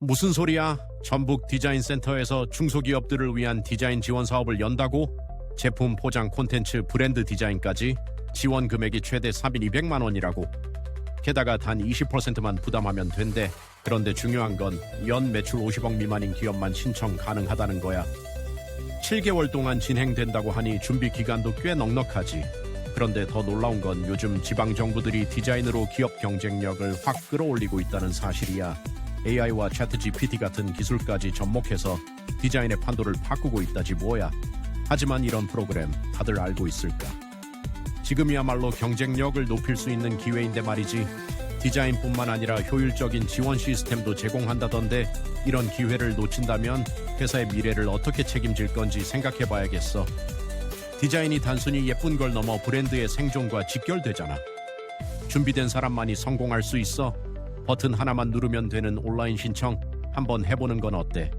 무슨 소리야? 전북 디자인 센터에서 중소기업들을 위한 디자인 지원 사업을 연다고? 제품 포장 콘텐츠 브랜드 디자인까지 지원 금액이 최대 3인 200만 원이라고. 게다가 단 20%만 부담하면 된대. 그런데 중요한 건 연 매출 50억 미만인 기업만 신청 가능하다는 거야. 7개월 동안 진행된다고 하니 준비 기간도 꽤 넉넉하지. 그런데 더 놀라운 건 요즘 지방 정부들이 디자인으로 기업 경쟁력을 확 끌어올리고 있다는 사실이야. AI와 차트 GPT 같은 기술까지 접목해서 디자인의 판도를 바꾸고 있다지 뭐야. 하지만 이런 프로그램 다들 알고 있을까? 지금이야말로 경쟁력을 높일 수 있는 기회인데 말이지. 디자인뿐만 아니라 효율적인 지원 시스템도 제공한다던데 이런 기회를 놓친다면 회사의 미래를 어떻게 책임질 건지 생각해 봐야겠어. 디자인이 단순히 예쁜 걸 넘어 브랜드의 생존과 직결되잖아. 준비된 사람만이 성공할 수 있어. 버튼 하나만 누르면 되는 온라인 신청 한번 해보는 건 어때?